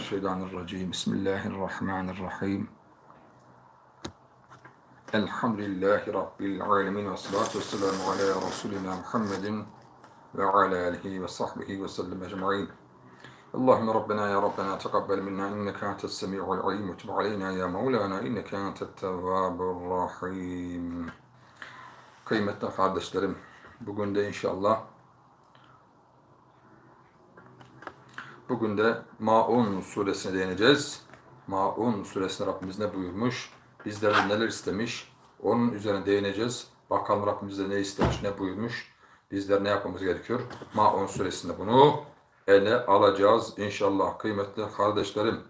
Euzubillahimineşşeytanirracim. Bismillahirrahmanirrahim. Elhamdülillahi Rabbil alemin ve salatu ve selamu ala Resulina Muhammedin ve ala alihi ve sahbihi ve sellem ecma'in. Allahümme Rabbena ya Rabbena tekabbel minna inneke antes semi'ul alim ve tub aleyna ya Mevlana inneke antet tevvabur rahim. Kıymetli kardeşlerim, bugün de inşallah Bugün de Maun suresine değineceğiz. Maun suresinde Rabbimiz ne buyurmuş? Bizlerden neler istemiş? Onun üzerine değineceğiz. Bakalım Rabbimiz de ne istemiş, ne buyurmuş? Bizler ne yapmamız gerekiyor? Maun suresinde bunu ele alacağız inşallah kıymetli kardeşlerim.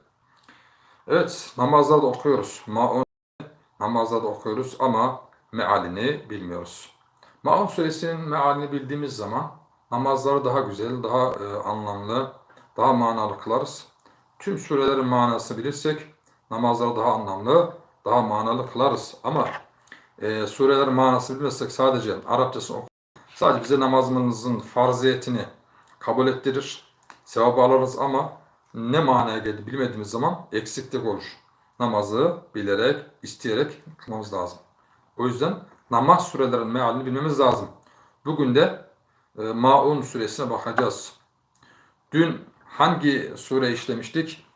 Evet, namazlarda okuyoruz. Maun namazlarda okuyoruz ama mealini bilmiyoruz. Maun suresinin mealini bildiğimiz zaman namazları daha güzel, daha e, anlamlı, daha manalı kılarız. Tüm surelerin manasını bilirsek namazları daha anlamlı, daha manalı kılarız. Ama e, surelerin manasını bilmezsek sadece Arapçasını oku. Sadece bize namazımızın farziyetini kabul ettirir. Sevabı alırız ama ne manaya geldi bilmediğimiz zaman eksiklik olur. Namazı bilerek, isteyerek kılmamız lazım. O yüzden namaz surelerin mealini bilmemiz lazım. Bugün de e, Maun suresine bakacağız. Dün hangi sure işlemiştik?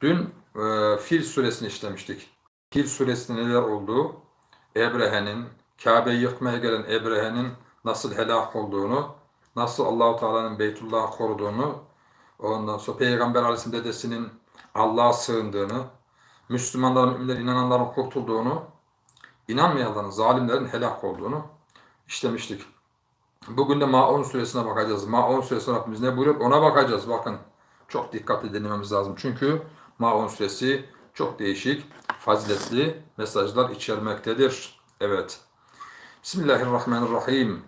Dün e, Fil suresini işlemiştik. Fil suresinde neler olduğu, Ebrehe'nin, Kabe'yi yıkmaya gelen Ebrehe'nin nasıl helak olduğunu, nasıl Allahu Teala'nın Beytullah'ı koruduğunu, ondan sonra Peygamber Aleyhisselam dedesinin Allah'a sığındığını, Müslümanların, müminlerin, inananların kurtulduğunu, inanmayanların, zalimlerin helak olduğunu işlemiştik. Bugün de Maun suresine bakacağız. Maun suresine Rabbimiz ne buyuruyor? Ona bakacağız. Bakın çok dikkatli dinlememiz lazım. Çünkü Maun suresi çok değişik, faziletli mesajlar içermektedir. Evet. Bismillahirrahmanirrahim.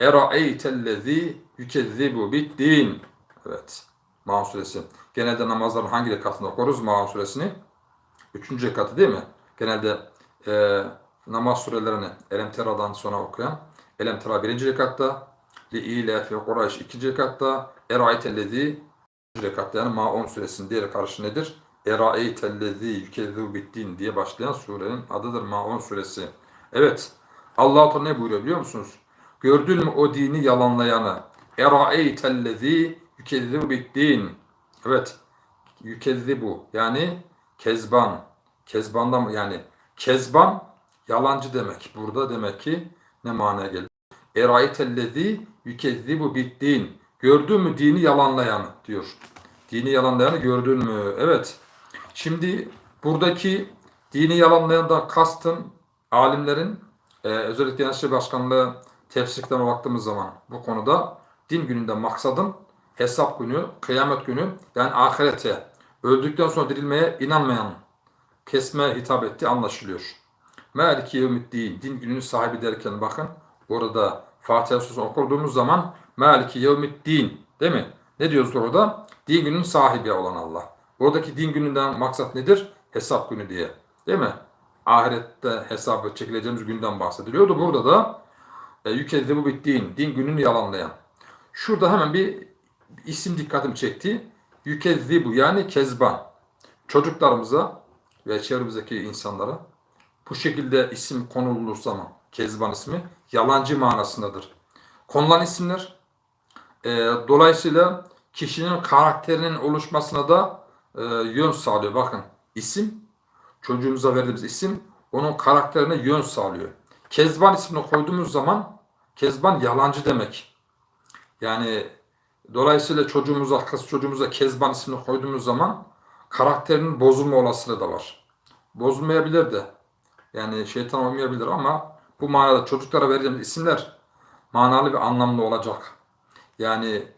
Era'eytellezî yükezzibu biddin. Evet. Maun suresi. Genelde namazların hangi rekatında okuruz Maun suresini? Üçüncü rekatı değil mi? Genelde e, namaz surelerini Elem Tera'dan sonra okuyan Elem Tera birinci rekatta, Li ile fi Kureyş ikinci rekatta, Era'ytellezi rekatta yani Maun suresinin diğer karşı nedir? Era'ytellezi yükezzu bittin diye başlayan surenin adıdır Maun suresi. Evet, Allah ne buyuruyor biliyor musunuz? Gördün mü o dini yalanlayanı? Era'ytellezi yükezzu bittin. Evet, yükezzibu yani kezban. Kezbandan yani kezban yalancı demek. Burada demek ki ne manaya gelir? Eraytellezi yükezzibu biddin. Gördün mü dini yalanlayanı diyor. Dini yalanlayanı gördün mü? Evet. Şimdi buradaki dini yalanlayandan kastın alimlerin e, özellikle Diyanet İşleri Başkanlığı tefsirlerine baktığımız zaman bu konuda din gününde maksadın hesap günü, kıyamet günü yani ahirete, öldükten sonra dirilmeye inanmayan kesme hitap etti anlaşılıyor. Maliki yevmiddin, din gününün sahibi derken bakın orada Fatiha Suresi okuduğumuz zaman Maliki yevmiddin değil mi? Ne diyoruz orada? Din gününün sahibi olan Allah. Oradaki din gününden maksat nedir? Hesap günü diye. Değil mi? Ahirette hesabı çekileceğimiz günden bahsediliyordu. Burada da e, yükezde bu bittiğin, din gününü yalanlayan. Şurada hemen bir isim dikkatimi çekti. Yükezzi yani kezban. Çocuklarımıza ve çevremizdeki insanlara bu şekilde isim konulur zaman Kezban ismi yalancı manasındadır. Konulan isimler e, dolayısıyla kişinin karakterinin oluşmasına da e, yön sağlıyor. Bakın isim çocuğumuza verdiğimiz isim onun karakterine yön sağlıyor. Kezban ismini koyduğumuz zaman Kezban yalancı demek. Yani dolayısıyla çocuğumuza, kız çocuğumuza Kezban ismini koyduğumuz zaman karakterinin bozulma olasılığı da var. Bozulmayabilir de. Yani şeytan olmayabilir ama bu manada çocuklara vereceğimiz isimler manalı ve anlamlı olacak. Yani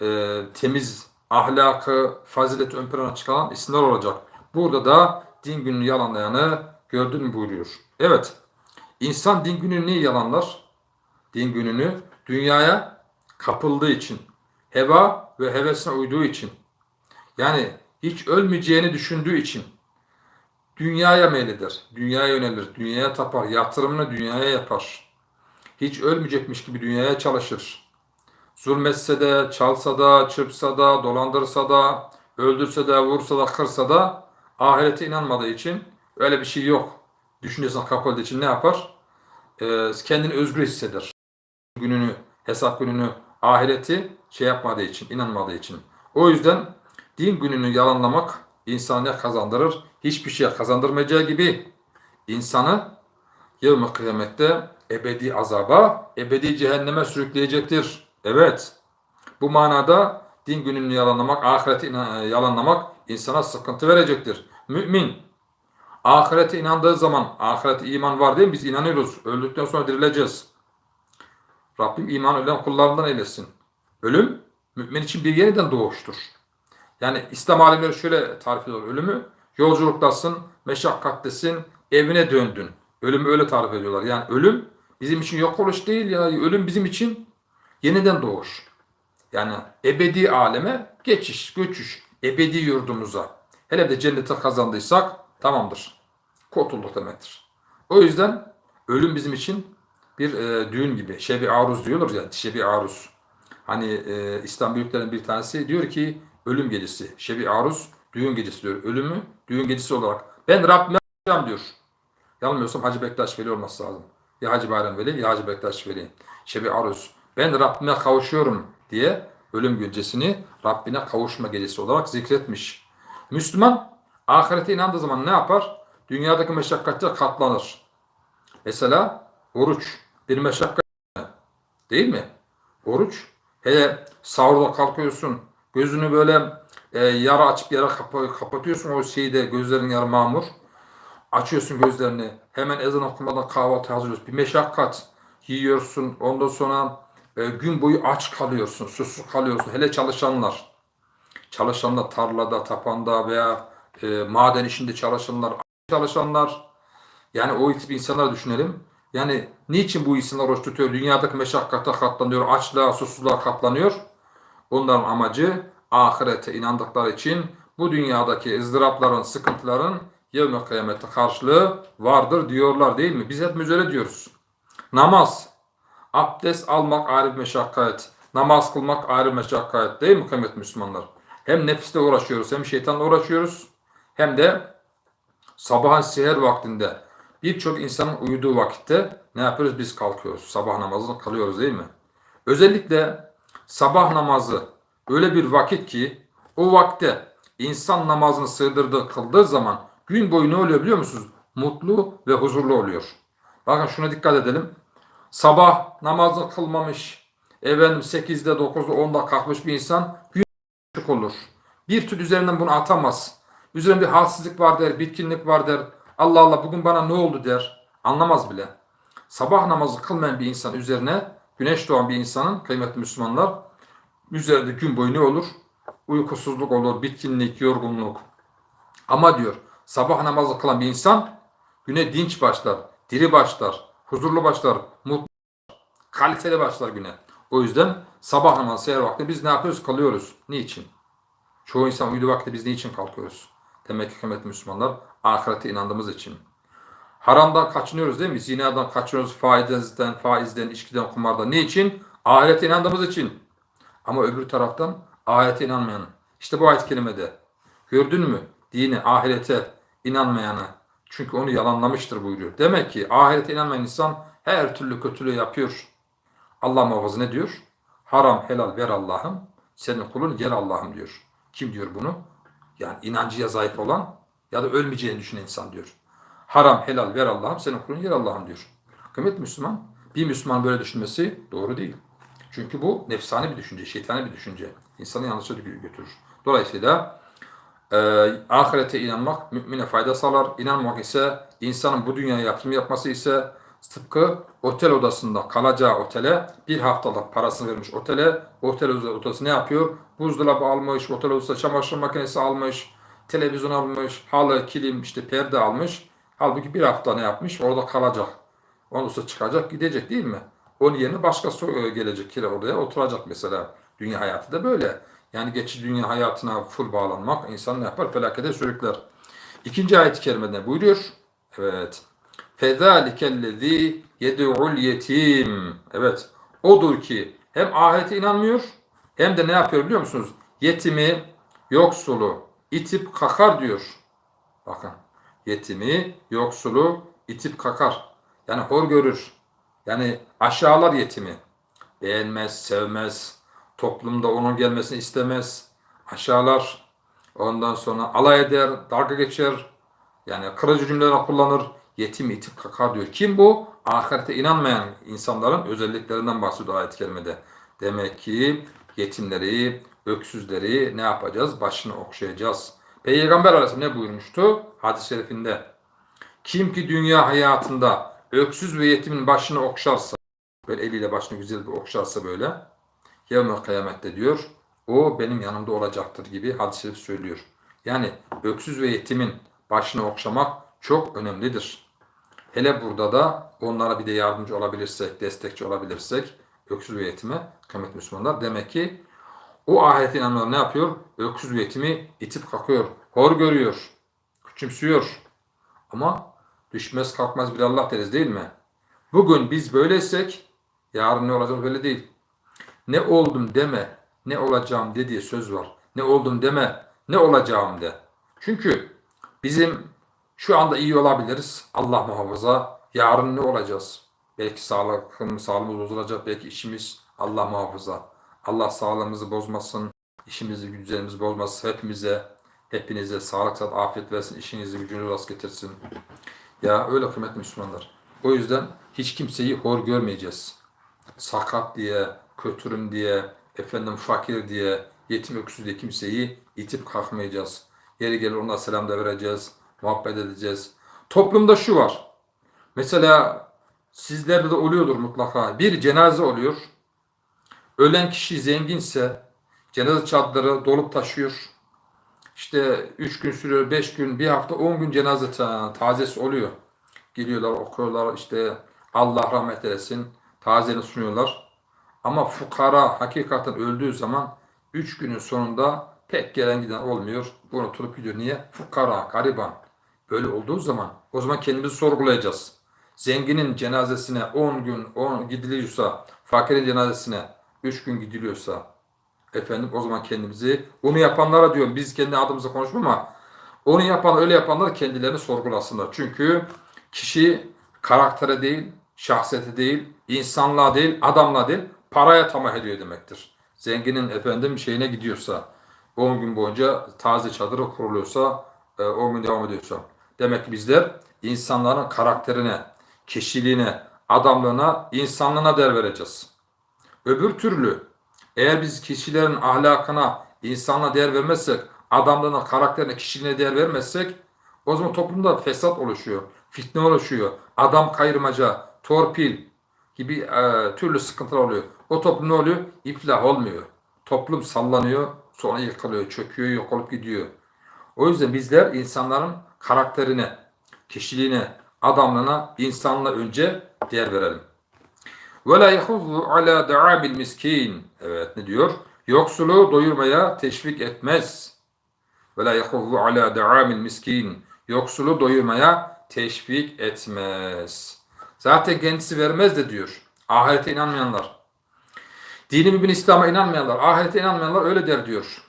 e, temiz, ahlakı, fazileti ön plana çıkaran isimler olacak. Burada da din gününü yalanlayanı gördün mü buyuruyor. Evet, insan din gününü niye yalanlar? Din gününü dünyaya kapıldığı için, heva ve hevesine uyduğu için, yani hiç ölmeyeceğini düşündüğü için, dünyaya meylidir, dünyaya yönelir, dünyaya tapar, yatırımını dünyaya yapar. Hiç ölmeyecekmiş gibi dünyaya çalışır. Zulmetse de, çalsa da, çırpsa da, dolandırsa da, öldürse de, vursa da, kırsa da ahirete inanmadığı için öyle bir şey yok. Düşüncesine kapıldığı için ne yapar? Ee, kendini özgür hisseder. Gününü, hesap gününü, ahireti şey yapmadığı için, inanmadığı için. O yüzden din gününü yalanlamak insanı ne kazandırır? Hiçbir şey kazandırmayacağı gibi insanı yevmi kıyamette ebedi azaba, ebedi cehenneme sürükleyecektir. Evet. Bu manada din gününü yalanlamak, ahireti ina- yalanlamak insana sıkıntı verecektir. Mümin ahirete inandığı zaman, ahirete iman var değil mi? Biz inanıyoruz. Öldükten sonra dirileceğiz. Rabbim iman ölen kullarından eylesin. Ölüm, mümin için bir yeniden doğuştur. Yani İslam alimleri şöyle tarif ediyor ölümü. Yolculuktasın, meşakkattesin, evine döndün. Ölümü öyle tarif ediyorlar. Yani ölüm bizim için yok oluş değil ya. Ölüm bizim için yeniden doğuş. Yani ebedi aleme geçiş, göçüş. Ebedi yurdumuza. Hele de cennete kazandıysak tamamdır. Kurtulduk demektir. O yüzden ölüm bizim için bir e, düğün gibi. Şebi aruz diyorlar ya. Şebi aruz. Hani e, İslam büyüklerinin bir tanesi diyor ki ölüm gecesi. Şebi aruz düğün gecesi diyor. Ölümü düğün gecesi olarak. Ben Rabbime kavuşacağım diyor. Yanılmıyorsam Hacı Bektaş Veli olması lazım. Ya Hacı Bayram Veli ya Hacı Bektaş Veli. Şebi aruz. Ben Rabbime kavuşuyorum diye ölüm gecesini Rabbine kavuşma gecesi olarak zikretmiş. Müslüman ahirete inandığı zaman ne yapar? Dünyadaki meşakkatler katlanır. Mesela oruç bir meşakkat değil mi? Oruç. Hele sahurda kalkıyorsun. Gözünü böyle e, yara açıp yara kapa- kapatıyorsun o şeyde gözlerin yarı mamur. Açıyorsun gözlerini. Hemen ezan okumadan kahvaltı hazırlıyorsun. Bir meşakkat yiyorsun. Ondan sonra e, gün boyu aç kalıyorsun. Susuz kalıyorsun. Hele çalışanlar. Çalışanlar tarlada, tapanda veya e, maden işinde çalışanlar, çalışanlar. Yani o tip insanları düşünelim. Yani niçin bu insanlar oruç tutuyor? Dünyadaki meşakkata katlanıyor, açlığa, susuzluğa katlanıyor. Onların amacı ahirete inandıkları için bu dünyadaki ızdırapların, sıkıntıların yevme kıyamette karşılığı vardır diyorlar değil mi? Biz hepimiz öyle diyoruz. Namaz, abdest almak ayrı bir meşakkat, namaz kılmak ayrı bir meşakkat değil mi kıymetli Müslümanlar? Hem nefisle uğraşıyoruz, hem şeytanla uğraşıyoruz, hem de sabahın seher vaktinde birçok insanın uyuduğu vakitte ne yapıyoruz? Biz kalkıyoruz. Sabah namazını kılıyoruz değil mi? Özellikle sabah namazı öyle bir vakit ki o vakte insan namazını sığdırdığı, kıldığı zaman gün boyu ne oluyor biliyor musunuz? Mutlu ve huzurlu oluyor. Bakın şuna dikkat edelim. Sabah namazını kılmamış, efendim 8'de 9'da 10'da kalkmış bir insan gün olur. Bir tür üzerinden bunu atamaz. Üzerinde bir halsizlik var der, bitkinlik var der. Allah Allah bugün bana ne oldu der. Anlamaz bile. Sabah namazı kılmayan bir insan üzerine güneş doğan bir insanın kıymetli Müslümanlar üzerinde gün boyu ne olur? Uykusuzluk olur, bitkinlik, yorgunluk. Ama diyor sabah namazı kılan bir insan güne dinç başlar, diri başlar, huzurlu başlar, mutlu, kaliteli başlar güne. O yüzden sabah namazı seher vakti biz ne yapıyoruz? Kalıyoruz. Niçin? Çoğu insan uyuduğu vakti biz niçin kalkıyoruz? Demek ki kıymetli Müslümanlar ahirete inandığımız için. Haramdan kaçınıyoruz değil mi? Zinadan kaçınıyoruz, faizden, faizden, içkiden, kumardan. Niçin? Ahirete inandığımız için. Ama öbür taraftan ahirete inanmayan. İşte bu ayet kelimede. Gördün mü? Dini, ahirete inanmayanı. Çünkü onu yalanlamıştır buyuruyor. Demek ki ahirete inanmayan insan her türlü kötülüğü yapıyor. Allah muhafaza ne diyor? Haram, helal ver Allah'ım. Senin kulun yer Allah'ım diyor. Kim diyor bunu? Yani inancıya zayıf olan ya da ölmeyeceğini düşünen insan diyor. Haram, helal ver Allah'ım. Senin kulun yer Allah'ım diyor. Kıymetli Müslüman. Bir Müslüman böyle düşünmesi doğru değil. Çünkü bu nefsani bir düşünce, şeytani bir düşünce. İnsanı yanlışa götürür. Dolayısıyla e, ahirete inanmak mümine fayda sağlar. İnanmak ise insanın bu dünyaya yatırım yapması ise tıpkı otel odasında kalacağı otele bir haftalık parasını vermiş otele. Otel odası ne yapıyor? Buzdolabı almış, otel odasında çamaşır makinesi almış, televizyon almış, halı, kilim, işte perde almış. Halbuki bir hafta ne yapmış? Orada kalacak. Ondan sonra çıkacak, gidecek değil mi? Onun yerine başkası e, gelecek kira oraya oturacak mesela. Dünya hayatı da böyle. Yani geçici dünya hayatına full bağlanmak insan ne yapar? Felakete sürükler. İkinci ayet-i kerimede buyuruyor. Evet. Fezâlikellezî yed'ul yetim. Evet. Odur ki hem ahirete inanmıyor hem de ne yapıyor biliyor musunuz? Yetimi, yoksulu itip kakar diyor. Bakın yetimi, yoksulu itip kakar. Yani hor görür. Yani aşağılar yetimi. Beğenmez, sevmez. Toplumda onun gelmesini istemez. Aşağılar. Ondan sonra alay eder, dalga geçer. Yani kırıcı cümleler kullanır. Yetim itip kakar diyor. Kim bu? Ahirete inanmayan insanların özelliklerinden bahsediyor ayet-i kerimede. Demek ki yetimleri, öksüzleri ne yapacağız? Başını okşayacağız. Peygamber Aleyhisselam ne buyurmuştu? Hadis-i şerifinde. Kim ki dünya hayatında öksüz ve yetimin başını okşarsa, böyle eliyle başını güzel bir okşarsa böyle, yevme kıyamette diyor, o benim yanımda olacaktır gibi hadis-i söylüyor. Yani öksüz ve yetimin başını okşamak çok önemlidir. Hele burada da onlara bir de yardımcı olabilirsek, destekçi olabilirsek, öksüz ve yetime kıymetli Müslümanlar demek ki o ahirete inananlar ne yapıyor? Öksüz ve yetimi itip kalkıyor, hor görüyor, küçümsüyor. Ama düşmez kalkmaz bir Allah deriz değil mi? Bugün biz böyleysek yarın ne olacak belli değil. Ne oldum deme, ne olacağım de diye söz var. Ne oldum deme, ne olacağım de. Çünkü bizim şu anda iyi olabiliriz. Allah muhafaza. Yarın ne olacağız? Belki sağlıkım, sağlığımız bozulacak. Belki işimiz Allah muhafaza. Allah sağlığımızı bozmasın. işimizi, güzelimizi bozmasın. Hepimize, hepinize sağlık, afiyet versin. İşinizi, gücünüzü rast getirsin. Ya öyle kıymetli Müslümanlar. O yüzden hiç kimseyi hor görmeyeceğiz. Sakat diye, kötürüm diye, efendim fakir diye, yetim öksüz diye kimseyi itip kalkmayacağız. Yeri gelir ona selam da vereceğiz, muhabbet edeceğiz. Toplumda şu var. Mesela sizlerde de oluyordur mutlaka. Bir cenaze oluyor. Ölen kişi zenginse cenaze çadırları dolup taşıyor. İşte 3 gün sürüyor, 5 gün, bir hafta, 10 gün cenaze ta- tazesi oluyor. Geliyorlar, okuyorlar, işte Allah rahmet eylesin, tazeni sunuyorlar. Ama fukara hakikaten öldüğü zaman 3 günün sonunda pek gelen giden olmuyor. Bu unutulup gidiyor. Niye? Fukara, gariban. Böyle olduğu zaman o zaman kendimizi sorgulayacağız. Zenginin cenazesine 10 gün 10 gidiliyorsa, fakirin cenazesine 3 gün gidiliyorsa efendim o zaman kendimizi onu yapanlara diyorum biz kendi adımıza konuşmam ama onu yapan öyle yapanlar kendilerini sorgulasınlar. Çünkü kişi karaktere değil, şahsiyete değil, insanlığa değil, adamla değil, paraya tamah ediyor demektir. Zenginin efendim şeyine gidiyorsa, 10 gün boyunca taze çadırı kuruluyorsa, e, 10 gün devam ediyorsa. Demek ki bizler insanların karakterine, kişiliğine, adamlığına, insanlığına değer vereceğiz. Öbür türlü eğer biz kişilerin ahlakına, insanla değer vermezsek, adamlığına, karakterine, kişiliğine değer vermezsek o zaman toplumda fesat oluşuyor, fitne oluşuyor, adam kayırmaca, torpil gibi e, türlü sıkıntılar oluyor. O toplum ne oluyor? İflah olmuyor. Toplum sallanıyor, sonra yıkılıyor, çöküyor, yok olup gidiyor. O yüzden bizler insanların karakterine, kişiliğine, adamlığına, insanlığına önce değer verelim. Ve la yahuzzu ala da'abil miskin. Evet ne diyor? Yoksulu doyurmaya teşvik etmez. Ve la yahuzzu ala da'abil miskin. Yoksulu doyurmaya teşvik etmez. Zaten kendisi vermez de diyor. Ahirete inanmayanlar. Dini mübin İslam'a inanmayanlar, ahirete inanmayanlar öyle der diyor.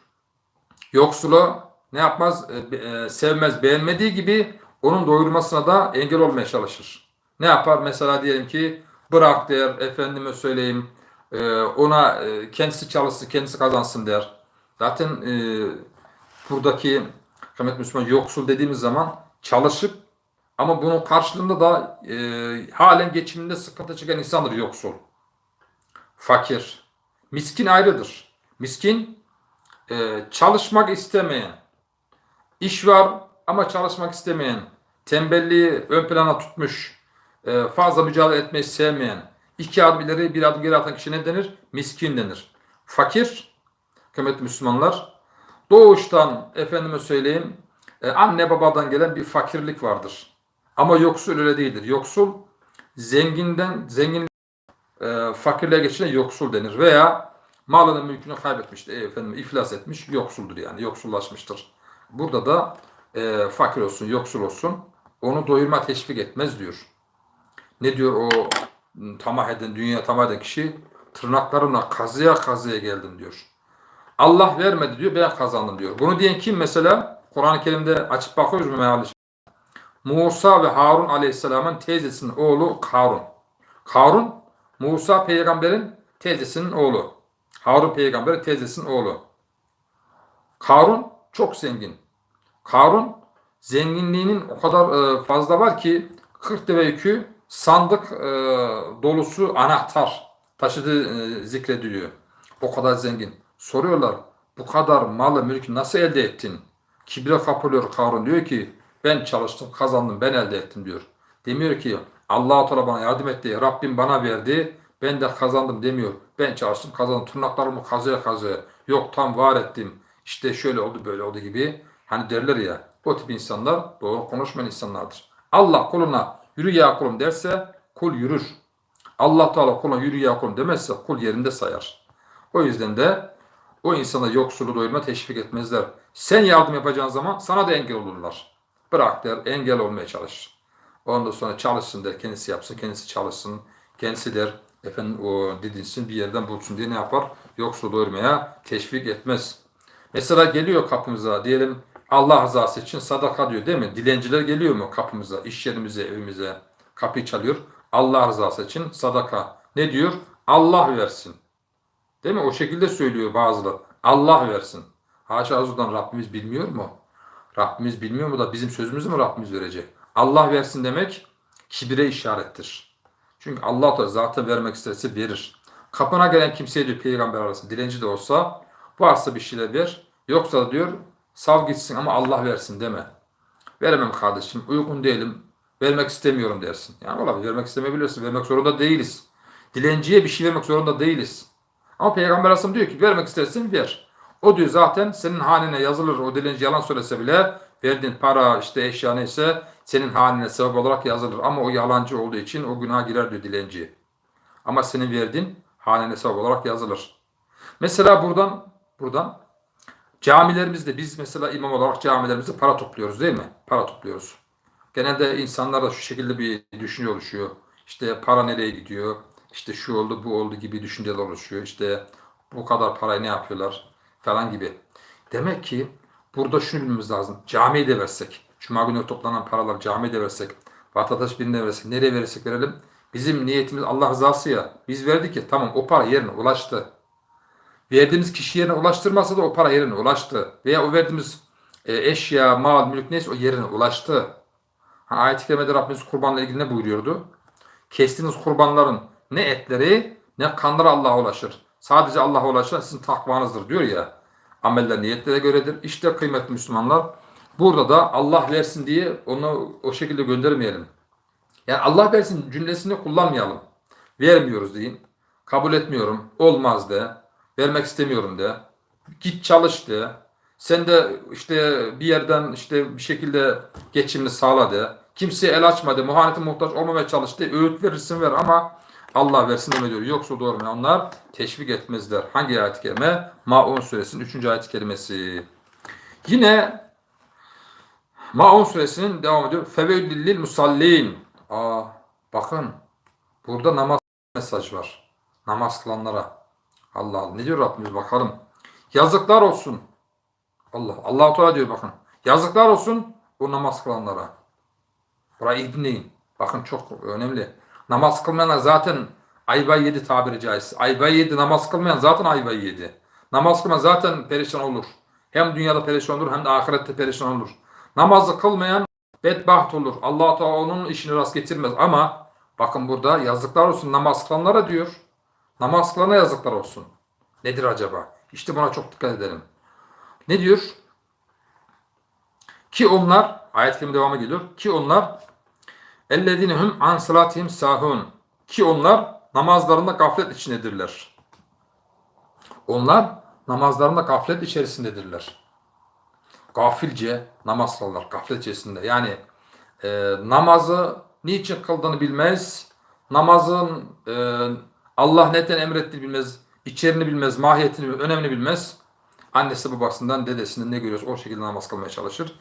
Yoksulu ne yapmaz? E, e, sevmez, beğenmediği gibi onun doyurmasına da engel olmaya çalışır. Ne yapar? Mesela diyelim ki bırak der, efendime söyleyeyim, e, ona e, kendisi çalışsın, kendisi kazansın der. Zaten e, buradaki kıymetli Müslüman yoksul dediğimiz zaman çalışıp ama bunun karşılığında da e, halen geçiminde sıkıntı çeken insandır yoksul. Fakir. Miskin ayrıdır. Miskin e, çalışmak istemeyen, iş var ama çalışmak istemeyen, tembelliği ön plana tutmuş, e, fazla mücadele etmeyi sevmeyen, iki adım ileri bir adım geri atan kişi ne denir? Miskin denir. Fakir, kıymetli Müslümanlar, doğuştan efendime söyleyeyim, e, anne babadan gelen bir fakirlik vardır. Ama yoksul öyle değildir. Yoksul zenginden zengin e, fakirliğe geçene yoksul denir veya malını mülkünü kaybetmiştir, e, efendim iflas etmiş yoksuldur yani yoksullaşmıştır. Burada da e, fakir olsun, yoksul olsun onu doyurma teşvik etmez diyor. Ne diyor o m, tamah eden, dünya tamah eden kişi tırnaklarımla kazıya kazıya geldim diyor. Allah vermedi diyor ben kazandım diyor. Bunu diyen kim mesela? Kur'an-ı Kerim'de açıp bakıyoruz mu meali? Musa ve Harun aleyhisselamın teyzesinin oğlu Karun. Karun Musa peygamberin teyzesinin oğlu. Harun peygamberin teyzesinin oğlu. Karun çok zengin. Karun zenginliğinin o kadar e, fazla var ki 40 deve yükü sandık e, dolusu anahtar taşıdığı e, zikrediliyor. O kadar zengin. Soruyorlar bu kadar malı mülkü nasıl elde ettin? Kibre kapılıyor Karun diyor ki ben çalıştım kazandım ben elde ettim diyor. Demiyor ki Allah-u Teala bana yardım etti. Rabbim bana verdi. Ben de kazandım demiyor. Ben çalıştım kazandım. Tırnaklarımı kazıya kazıya. Yok tam var ettim. İşte şöyle oldu böyle oldu gibi. Hani derler ya o tip insanlar doğru konuşmayan insanlardır. Allah kuluna yürü ya kulum derse kul yürür. Allah Teala kuluna yürü ya kulum demezse kul yerinde sayar. O yüzden de o insana yoksulu doyurma teşvik etmezler. Sen yardım yapacağın zaman sana da engel olurlar. Bırak der engel olmaya çalış. Ondan sonra çalışsın der kendisi yapsın kendisi çalışsın. Kendisi der efendim o didinsin bir yerden bulsun diye ne yapar? Yoksulu doyurmaya teşvik etmez. Mesela geliyor kapımıza diyelim Allah rızası için sadaka diyor değil mi? Dilenciler geliyor mu kapımıza, iş yerimize, evimize kapıyı çalıyor. Allah rızası için sadaka. Ne diyor? Allah versin. Değil mi? O şekilde söylüyor bazıları. Allah versin. Haşa Azuz'dan Rabbimiz bilmiyor mu? Rabbimiz bilmiyor mu da bizim sözümüzü mü Rabbimiz verecek? Allah versin demek kibire işarettir. Çünkü Allah da zaten vermek isterse verir. Kapına gelen kimseye diyor peygamber arasında dilenci de olsa varsa bir şeyler ver. Yoksa diyor sav gitsin ama Allah versin deme. Veremem kardeşim uygun değilim vermek istemiyorum dersin. Yani olabilir vermek istemeyebilirsin vermek zorunda değiliz. Dilenciye bir şey vermek zorunda değiliz. Ama Peygamber Aleyhisselam diyor ki vermek istersin ver. O diyor zaten senin hanene yazılır. O dilenci yalan söylese bile verdiğin para işte eşya neyse senin hanene sebep olarak yazılır. Ama o yalancı olduğu için o günaha girer diyor dilenci. Ama senin verdiğin hanene sebep olarak yazılır. Mesela buradan buradan camilerimizde biz mesela imam olarak camilerimizde para topluyoruz değil mi? Para topluyoruz. Genelde insanlarda şu şekilde bir düşünce oluşuyor. İşte para nereye gidiyor? İşte şu oldu bu oldu gibi düşünceler oluşuyor. İşte bu kadar parayı ne yapıyorlar falan gibi. Demek ki burada şunu bilmemiz lazım. Camiye de versek, Cuma günü toplanan paralar camiye de versek, vatandaş birine versek, nereye verirsek verelim. Bizim niyetimiz Allah rızası ya. Biz verdik ya tamam o para yerine ulaştı. Verdiğimiz kişi yerine ulaştırmasa da o para yerine ulaştı. Veya o verdiğimiz e, eşya, mal, mülk neyse o yerine ulaştı. Ha, ayet-i kerimede Rabbimiz kurbanla ilgili ne buyuruyordu? Kestiğiniz kurbanların ne etleri ne kanları Allah'a ulaşır. Sadece Allah'a ulaşan sizin takvanızdır diyor ya. Ameller niyetlere göredir. İşte kıymetli Müslümanlar burada da Allah versin diye onu o şekilde göndermeyelim. Yani Allah versin cümlesini kullanmayalım. Vermiyoruz deyin. Kabul etmiyorum. Olmaz de. Vermek istemiyorum de. Git çalış de. Sen de işte bir yerden işte bir şekilde geçimini sağla de. Kimseye el açma de. Muhanete muhtaç olmamaya çalış de. Öğüt verirsin ver ama Allah versin deme diyor. Yoksa doğru onlar teşvik etmezler. Hangi ayet-i? Maun suresinin 3. ayet-i kerimesi. Yine Maun suresinin devam ediyor. Feveylillil musallin. Aa, bakın burada namaz mesaj var. Namaz kılanlara. Allah Allah. Ne diyor Rabbimiz bakalım. Yazıklar olsun. Allah. Allah Teala diyor bakın. Yazıklar olsun o namaz kılanlara. Burayı dinleyin. Bakın çok önemli. Namaz kılmayanlar zaten ayvayı yedi tabiri caizse. Ayvayı yedi namaz kılmayan zaten ayvayı yedi. Namaz kılmayan zaten perişan olur. Hem dünyada perişan olur hem de ahirette perişan olur. Namazı kılmayan bedbaht olur. allah Teala onun işini rast getirmez. Ama bakın burada yazıklar olsun namaz kılanlara diyor. Namaz kılana yazıklar olsun. Nedir acaba? İşte buna çok dikkat edelim. Ne diyor? Ki onlar, ayet kelime devamı geliyor. Ki onlar ellezinehum an salatihim sahun. Ki onlar namazlarında gaflet içindedirler. Onlar namazlarında gaflet içerisindedirler. Gafilce namaz kılarlar, gaflet içerisinde. Yani e, namazı niçin kıldığını bilmez, namazın e, Allah neden emrettiğini bilmez, içerini bilmez, mahiyetini, önemini bilmez. Annesi babasından, dedesinden ne görüyorsa o şekilde namaz kılmaya çalışır.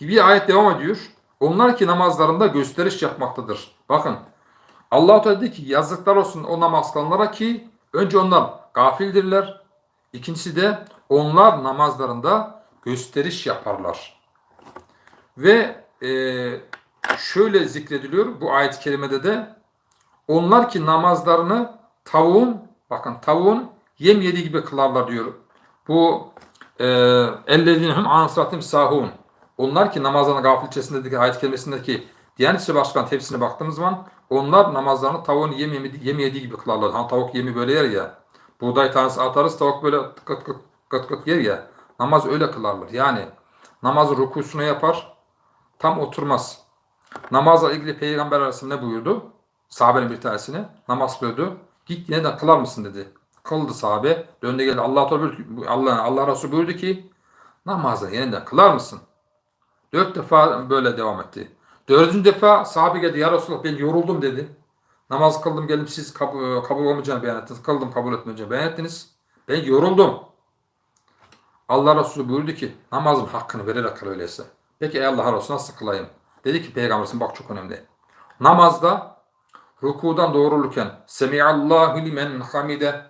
Bir ayet devam ediyor. Onlar ki namazlarında gösteriş yapmaktadır. Bakın Allah Teala dedi ki yazıklar olsun o namaz kılanlara ki önce onlar gafildirler. İkincisi de onlar namazlarında gösteriş yaparlar. Ve e, şöyle zikrediliyor bu ayet-i kerimede de onlar ki namazlarını tavuğun bakın tavuğun yem yediği gibi kılarlar diyor. Bu e, ellezinhum an sıratim sahun. Onlar ki namazlarını gafilçesindeki ayet kelimesindeki Diyanet İşleri Başkanı tefsirine baktığımız zaman onlar namazlarını tavuğun yem, yemi, yem yediği gibi kılarlar. Hani tavuk yemi böyle yer ya. Buğday tanesi atarız tavuk böyle kıt kıt kıt kıt yer ya. Namaz öyle kılarlar. Yani namazı rukusunu yapar tam oturmaz. Namazla ilgili Peygamber arasında ne buyurdu? Sahabenin bir tanesine namaz kılıyordu. Git yeniden kılar mısın dedi. Kıldı sahabe. Döndü geldi. Allah Allah Allah Resulü buyurdu ki namazı yeniden kılar mısın? Dört defa böyle devam etti. Dördüncü defa sahabe geldi. Ya Resulallah ben yoruldum dedi. Namaz kıldım geldim siz kabul, kabul olmayacağını beyan ettiniz. Kıldım kabul etmeyeceğini beyan ettiniz. Ben yoruldum. Allah Resulü buyurdu ki namazın hakkını vererek kıl öyleyse. Peki ey Allah Resulü nasıl kılayım? Dedi ki Peygambersin bak çok önemli. Namazda rukudan doğrulurken Semiallahu limen hamide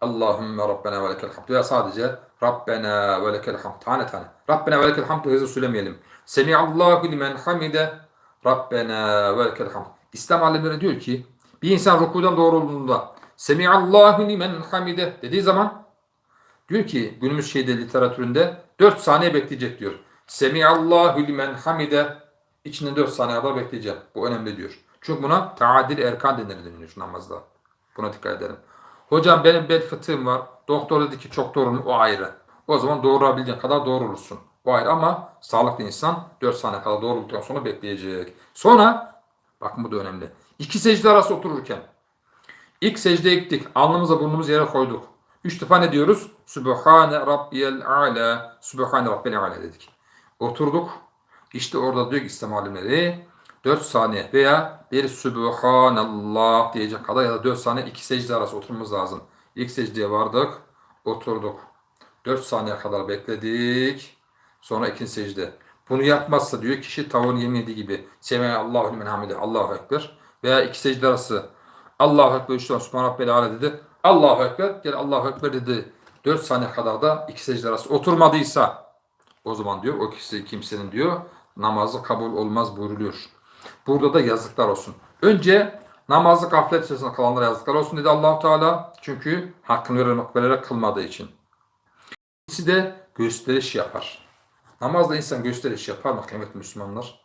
Allahümme Rabbena ve lekel hamd. Veya sadece Rabbena ve lekel hamd. Tane tane. Rabbena ve lekel hamd hızlı söylemeyelim. Semiallahu limen hamide Rabbena ve lekel hamd. İslam alimleri diyor ki bir insan rukudan doğrulduğunda Semiallahu limen hamide dediği zaman diyor ki günümüz şeyde literatüründe 4 saniye bekleyecek diyor. Semiallahu limen hamide içinde 4 saniye kadar bekleyeceğim. Bu önemli diyor. Çünkü buna taadil erkan denir deniliyor namazda. Buna dikkat edelim. Hocam benim bel fıtığım var. Doktor dedi ki çok doğru o ayrı. O zaman doğurabildiğin kadar doğrulursun. O ayrı ama sağlıklı insan 4 saniye kadar doğrulduktan sonra bekleyecek. Sonra bakın bu da önemli. İki secde arası otururken ilk secdeye gittik. Alnımıza burnumuzu yere koyduk. Üç defa ne diyoruz? Sübhane Rabbiyel Ala. Sübhane Rabbiyel Ala dedik. Oturduk. İşte orada diyor ki İslam alimleri 4 saniye veya bir Sübhanallah diyecek kadar ya da 4 saniye iki secde arası oturmamız lazım. İlk secdeye vardık, oturduk. 4 saniye kadar bekledik. Sonra ikinci secde. Bunu yapmazsa diyor kişi tavuğun yemin yediği gibi Semih Allahu limen hamide Allahu ekber veya iki secde arası Allahu ekber üç tane Subhan Rabbel dedi. Allahu ekber gel Allahu ekber dedi. 4 saniye kadar da iki secde arası oturmadıysa o zaman diyor o kişi kimsenin diyor namazı kabul olmaz buyruluyor. Burada da yazıklar olsun. Önce namazı gaflet içerisinde kalanlara yazıklar olsun dedi Allahu Teala. Çünkü hakkını vererek, vererek kılmadığı için. İkincisi de gösteriş yapar. Namazda insan gösteriş yapar mı kıymetli Müslümanlar?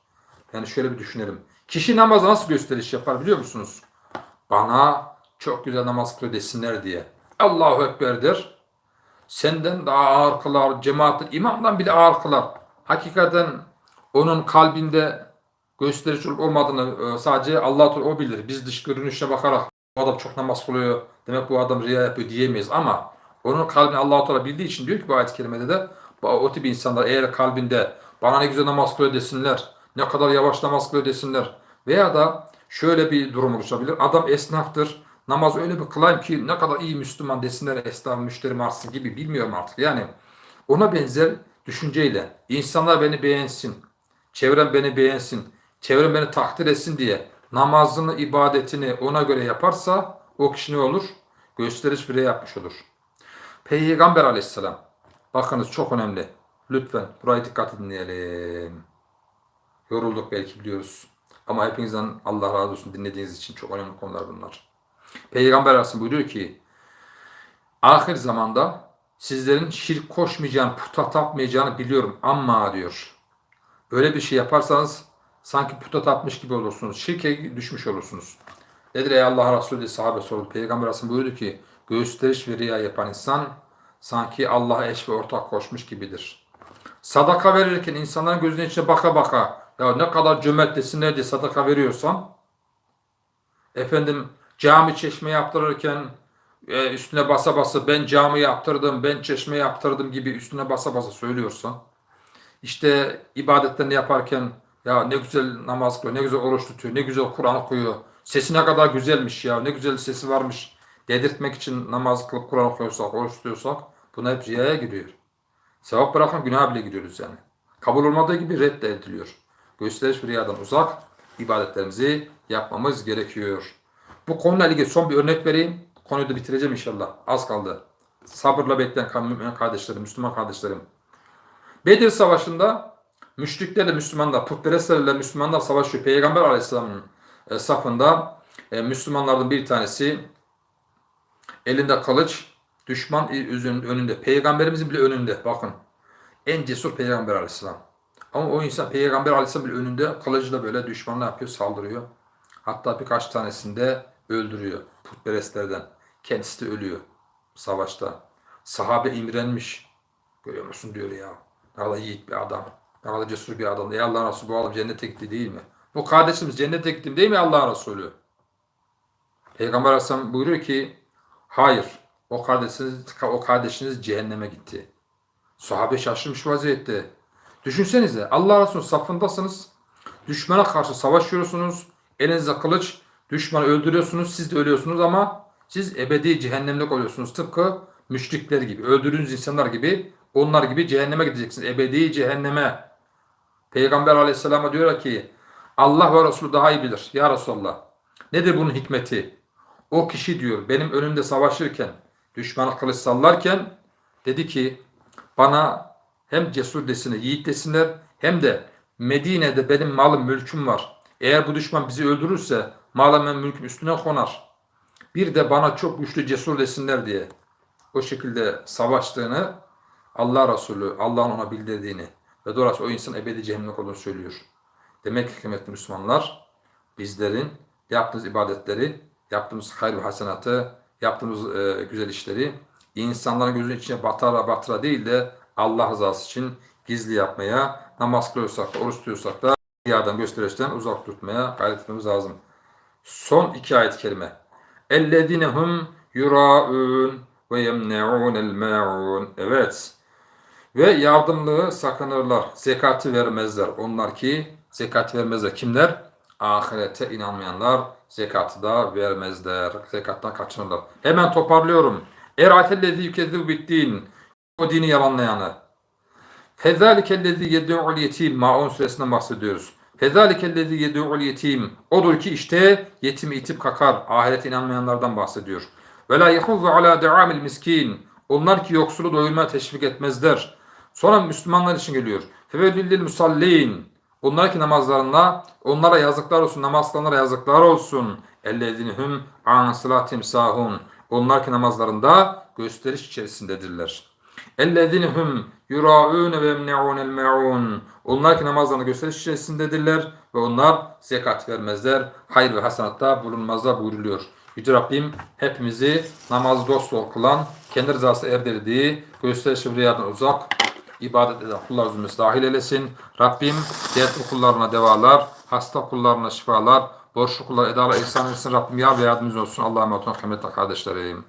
Yani şöyle bir düşünelim. Kişi namazda nasıl gösteriş yapar biliyor musunuz? Bana çok güzel namaz kılıyor desinler diye. Allahu Ekber der. Senden daha ağır kılar, cemaatin imamdan bile ağır kılar. Hakikaten onun kalbinde gösteriş olup olmadığını e, sadece Allah o bilir. Biz dış görünüşe bakarak bu adam çok namaz kılıyor demek bu adam riya yapıyor diyemeyiz ama onun kalbini Allah Teala bildiği için diyor ki bu ayet-i kerimede de o tip insanlar eğer kalbinde bana ne güzel namaz kılıyor desinler, ne kadar yavaş namaz kılıyor desinler veya da şöyle bir durum oluşabilir. Adam esnaftır. Namaz öyle bir kılayım ki ne kadar iyi Müslüman desinler esnaf müşteri artsın gibi bilmiyorum artık. Yani ona benzer düşünceyle insanlar beni beğensin, çevrem beni beğensin, çevrem beni takdir etsin diye namazını, ibadetini ona göre yaparsa o kişi ne olur? Gösteriş bile yapmış olur. Peygamber aleyhisselam. Bakınız çok önemli. Lütfen burayı dikkat dinleyelim. Yorulduk belki biliyoruz. Ama hepinizden Allah razı olsun dinlediğiniz için çok önemli konular bunlar. Peygamber Aleyhisselam buyuruyor ki ahir zamanda sizlerin şirk koşmayacağını, puta tapmayacağını biliyorum ama diyor. Böyle bir şey yaparsanız sanki puta tapmış gibi olursunuz. Şirke düşmüş olursunuz. Nedir ey Allah Resulü sahabe sordu. Peygamber Aleyhisselam buyurdu ki gösteriş ve riya yapan insan sanki Allah'a eş ve ortak koşmuş gibidir. Sadaka verirken insanların gözünün içine baka baka ya ne kadar cömert desinler diye sadaka veriyorsan efendim cami çeşme yaptırırken e, üstüne basa basa ben cami yaptırdım, ben çeşme yaptırdım gibi üstüne basa basa söylüyorsan işte ibadetlerini yaparken ya ne güzel namaz kılıyor, ne güzel oruç tutuyor, ne güzel Kur'an okuyor, sesi ne kadar güzelmiş ya, ne güzel sesi varmış dedirtmek için namaz kılıp Kur'an okuyorsak, oruç tutuyorsak buna hep riyaya giriyor. Sevap bırakın günah bile giriyoruz yani. Kabul olmadığı gibi reddediliyor. Gösteriş ve riyadan uzak ibadetlerimizi yapmamız gerekiyor. Bu konuyla ilgili son bir örnek vereyim. Konuyu da bitireceğim inşallah. Az kaldı. sabırla bekleyen kardeşlerim, Müslüman kardeşlerim. Bedir Savaşı'nda müşriklerle Müslümanlar, putperestlerle Müslümanlar savaşıyor. Peygamber Aleyhisselam'ın e, safında e, Müslümanlardan bir tanesi elinde kılıç, düşman önünde. Peygamberimizin bile önünde. Bakın. En cesur Peygamber Aleyhisselam. Ama o insan Peygamber Aleyhisselam bile önünde kılıcıyla böyle düşmanla yapıyor, saldırıyor. Hatta birkaç tanesini de öldürüyor putperestlerden. Kendisi de ölüyor savaşta. Sahabe imrenmiş. Görüyor musun diyor ya. Ne yiğit bir adam. Kadar cesur bir adam. Ey Allah Resulü bu adam cennete gitti değil mi? Bu kardeşimiz cennete gitti değil mi Allah Resulü? Peygamber Aleyhisselam buyuruyor ki hayır o kardeşiniz, o kardeşiniz cehenneme gitti. Sahabe şaşırmış vaziyette. Düşünsenize Allah Resulü safındasınız. Düşmana karşı savaşıyorsunuz. Elinizde kılıç. Düşmanı öldürüyorsunuz. Siz de ölüyorsunuz ama siz ebedi cehennemlik oluyorsunuz. Tıpkı müşrikler gibi. Öldürdüğünüz insanlar gibi. Onlar gibi cehenneme gideceksiniz. Ebedi cehenneme. Peygamber aleyhisselama diyor ki Allah ve Resulü daha iyi bilir. Ya Resulallah. Nedir bunun hikmeti? O kişi diyor benim önümde savaşırken, düşmana kılıç sallarken dedi ki bana hem cesur desinler, yiğit desinler hem de Medine'de benim malım, mülküm var. Eğer bu düşman bizi öldürürse malım ve mülküm üstüne konar. Bir de bana çok güçlü cesur desinler diye o şekilde savaştığını Allah Resulü, Allah'ın ona bildirdiğini ve dolayısıyla o insan ebedi cehennemlik olduğunu söylüyor. Demek ki kıymetli Müslümanlar bizlerin yaptığımız ibadetleri, yaptığımız hayır ve hasenatı, yaptığımız e, güzel işleri insanların gözünün içine batıra batıra değil de Allah rızası için gizli yapmaya, namaz kılıyorsak da, oruç tutuyorsak da yardım gösterişten uzak tutmaya gayret etmemiz lazım. Son iki ayet-i kerime. اَلَّذِينَ هُمْ يُرَاءُونَ وَيَمْنَعُونَ الْمَاعُونَ Evet. Ve yardımlığı sakınırlar. Zekatı vermezler. Onlar ki zekat vermezler. Kimler? Ahirete inanmayanlar zekatı da vermezler. Zekattan kaçınırlar. Hemen toparlıyorum. Eratellezi yükezzibu bittin. O dini yalanlayanı. Fezâlikellezi yed'u'l yetim. Maun suresinden bahsediyoruz. Fezâlikellezi yed'u'l yetim. Odur ki işte yetimi itip kakar. Ahirete inanmayanlardan bahsediyor. Ve la yehuzzu ala de'amil miskin. Onlar ki yoksulu doyurmaya teşvik etmezler. Sonra Müslümanlar için geliyor. Fevelillil musallin. Onlar ki namazlarında onlara yazıklar olsun, namaz kılanlara yazıklar olsun. Ellezinhum an salatim sahun. Onlar ki namazlarında gösteriş içerisindedirler. Ellezinhum yuraun ve yemne'unel me'un. Onlar ki namazlarında gösteriş içerisindedirler ve onlar zekat vermezler. Hayır ve hasanatta bulunmazlar buyuruluyor. Yüce Rabbim hepimizi namaz dost kılan, kendi rızası erdirdiği, gösteriş ve riyadan uzak, ibadet eden kullar zümresi dahil eylesin. Rabbim dertli kullarına devalar, hasta kullarına şifalar, borçlu kullara edalar ihsan etsin. Rabbim yar ve yardımcı olsun. Allah'a emanet olun kıymetli kardeşlerim.